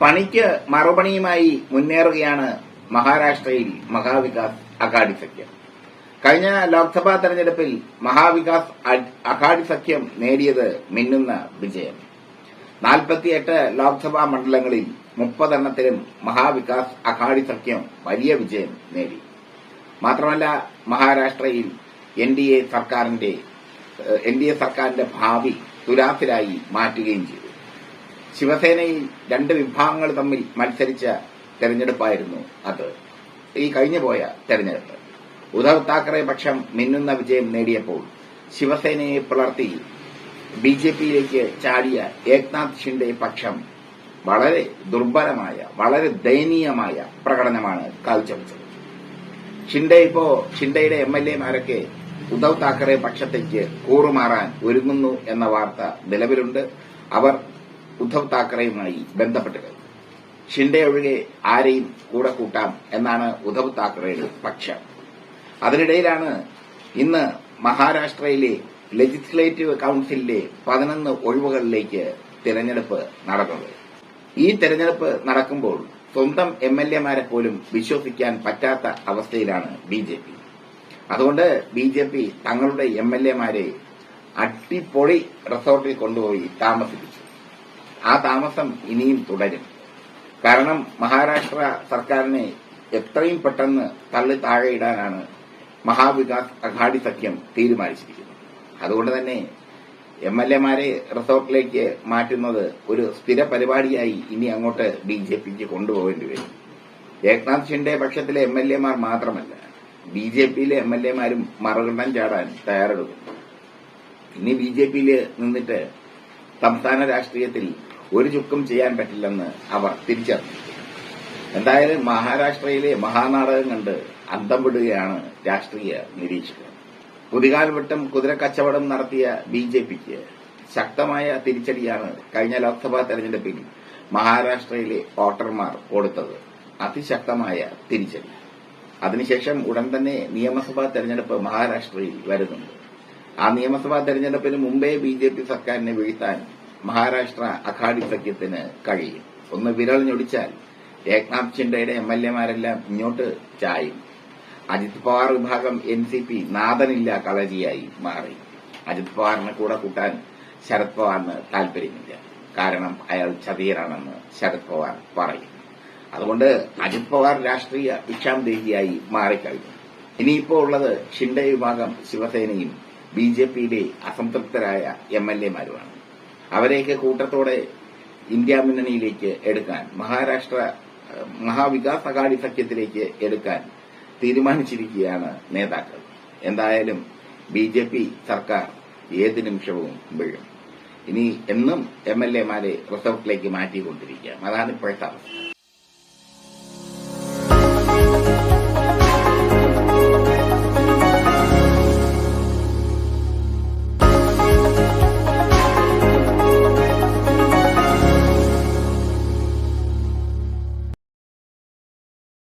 പണിക്ക് മറുപണിയുമായി മുന്നേറുകയാണ് മഹാരാഷ്ട്രയിൽ മഹാവികാസ് അഘാടി സഖ്യം. കഴിഞ്ഞ ലോക്സഭാ തെരഞ്ഞെടുപ്പിൽ മഹാവികാസ് അഘാടി സഖ്യം നേടിയത് മിന്നുന്ന വിജയം. നാൽപ്പത്തിയെട്ട് ലോക്സഭാ മണ്ഡലങ്ങളിൽ മുപ്പതെണ്ണത്തിലും മഹാവികാസ് അഘാടി സഖ്യം വലിയ വിജയം നേടി. മാത്രമല്ല മഹാരാഷ്ട്രയിൽ എൻ ഡി എ സർക്കാരിന്റെ എൻ ഡി എ സർക്കാരിന്റെ ഭാവി തുലാസിലായി മാറ്റുകയും ചെയ്തു. ശിവസേനയിൽ രണ്ട് വിഭാഗങ്ങൾ തമ്മിൽ മത്സരിച്ച തെരഞ്ഞെടുപ്പായിരുന്നു അത്. ഈ കഴിഞ്ഞു പോയ തെരഞ്ഞെടുപ്പ്. ഉദ്ധവ് താക്കറെ പക്ഷം മിന്നുന്ന വിജയം നേടിയപ്പോൾ ശിവസേനയെ പുലർത്തി ബി ജെ പിയിലേക്ക് ചാടിയ ഏക്നാഥ് ഷിൻഡെ പക്ഷം വളരെ ദുർബലമായ വളരെ ദയനീയമായ പ്രകടനമാണ് കാഴ്ചവെച്ചത്. ഷിൻഡെ ഇപ്പോ ഷിൻഡെയുടെ എം എൽ എമാരൊക്കെ ഉദ്ധവ് താക്കറെ പക്ഷത്തേക്ക് കൂറുമാറാൻ ഒരുങ്ങുന്നു എന്ന വാർത്ത നിലവിലുണ്ട്. അവർ ഉദ്ധവ് താക്കറെയുമായി ബന്ധപ്പെട്ട് കഴിഞ്ഞു ഷിൻഡെ ഒഴികെ ആരെയും കൂടെ കൂട്ടാം എന്നാണ് ഉദ്ധവ് താക്കറെയുടെ പക്ഷം. അതിനിടയിലാണ് ഇന്ന് മഹാരാഷ്ട്രയിലെ ലെജിസ്ലേറ്റീവ് കൌൺസിലിലെ പതിനൊന്ന് ഒഴിവുകളിലേക്ക് തിരഞ്ഞെടുപ്പ് നടക്കുന്നത് ഈ തെരഞ്ഞെടുപ്പ് നടക്കുമ്പോൾ സ്വന്തം എം എൽ എമാരെ പോലും വിശ്വസിക്കാൻ പറ്റാത്ത അവസ്ഥയിലാണ് ബി ജെ പി. അതുകൊണ്ട് ബി ജെ പി തങ്ങളുടെ എം എൽ എമാരെ അട്ടിപ്പൊളി റിസോർട്ടിൽ കൊണ്ടുപോയി താമസിപ്പിച്ചു. ആ താമസം ഇനിയും തുടരും. കാരണം മഹാരാഷ്ട്ര സർക്കാരിനെ എത്രയും പെട്ടെന്ന് തള്ളി താഴെയിടാനാണ് മഹാവികാസ് അഘാടി സഖ്യം തീരുമാനിച്ചിരിക്കുന്നത്. അതുകൊണ്ട് തന്നെ എം എൽ എമാരെ റിസോർട്ടിലേക്ക് മാറ്റുന്നത് ഒരു സ്ഥിര പരിപാടിയായി ഇനി അങ്ങോട്ട് ബി ജെ പിക്ക് കൊണ്ടുപോകേണ്ടി വരും. ഏക്നാഥ് ഷിൻഡെ പക്ഷത്തിലെ എം എൽ എമാർ മാത്രമല്ല ബി ജെ പിയിലെ എം എൽ എമാരും മറുകണ്ഠം ചാടാൻ തയ്യാറെടുക്കും ഇനി ബി ജെ പിയിൽ നിന്നിട്ട് സംസ്ഥാന രാഷ്ട്രീയത്തിൽ ഒരു ചുക്കും ചെയ്യാൻ പറ്റില്ലെന്ന് അവർ തിരിച്ചറിഞ്ഞു എന്തായാലും മഹാരാഷ്ട്രയിലെ മഹാനാടകം കണ്ട് അന്തം വിടുകയാണ് രാഷ്ട്രീയ നിരീക്ഷകർ. കുതികാൽ വെട്ടും കുതിരക്കച്ചവടം നടത്തിയ ബി ജെ പിക്ക് ശക്തമായ തിരിച്ചടിയാണ് കഴിഞ്ഞ ലോക്സഭാ തെരഞ്ഞെടുപ്പിൽ മഹാരാഷ്ട്രയിലെ വോട്ടർമാർ കൊടുത്തത്. അതിശക്തമായ തിരിച്ചടി. അതിനുശേഷം ഉടൻ തന്നെ നിയമസഭാ തെരഞ്ഞെടുപ്പ് മഹാരാഷ്ട്രയിൽ വരുന്നുണ്ട്. ആ നിയമസഭാ തെരഞ്ഞെടുപ്പിന് മുമ്പേ ബി സർക്കാരിനെ വീഴ്ത്താൻ മഹാരാഷ്ട്ര അഘാടി സഖ്യത്തിന് കഴിയും. ഒന്ന് വിരൽ ഞൊടിച്ചാൽ ഏക്നാഥ് ചിണ്ടയുടെ എം എൽ എമാരെല്ലാം ഇങ്ങോട്ട് ചായും. അജിത് പവാർ വിഭാഗം എൻ സി പി നാഥനില്ല കളരിയായി മാറി. അജിത് പവാറിനെ കൂടെ കൂട്ടാൻ ശരത് പവാറിന് താല്പര്യമില്ല. കാരണം അയാൾ ചതിയനാണെന്ന് ശരത് പവാർ പറയും. അതുകൊണ്ട് അജിത് പവാർ രാഷ്ട്രീയ ഭിക്ഷാന്തേഹിയായി മാറിക്കഴിഞ്ഞു. ഇനിയിപ്പോ ഉള്ളത് ഷിൻഡെ വിഭാഗം ശിവസേനയും ബി ജെ പിയിലെ അസംതൃപ്തരായ എം എൽ എമാരുമാണ്. അവരെയൊക്കെ കൂട്ടത്തോടെ ഇന്ത്യ മുന്നണിയിലേക്ക് എടുക്കാൻ മഹാരാഷ്ട്ര മഹാവികാസ് അഘാടി സഖ്യത്തിലേക്ക് എടുക്കാൻ തീരുമാനിച്ചിരിക്കുകയാണ് നേതാക്കൾ. എന്തായാലും ബി ജെ പി സർക്കാർ ഏത് നിമിഷവും വീഴും. ഇനി എന്നും എം എൽ എമാരെ റിസോർട്ടിലേക്ക് മാറ്റിക്കൊണ്ടിരിക്കുക അതാണ് ഇപ്പോഴത്തെ അവസ്ഥ.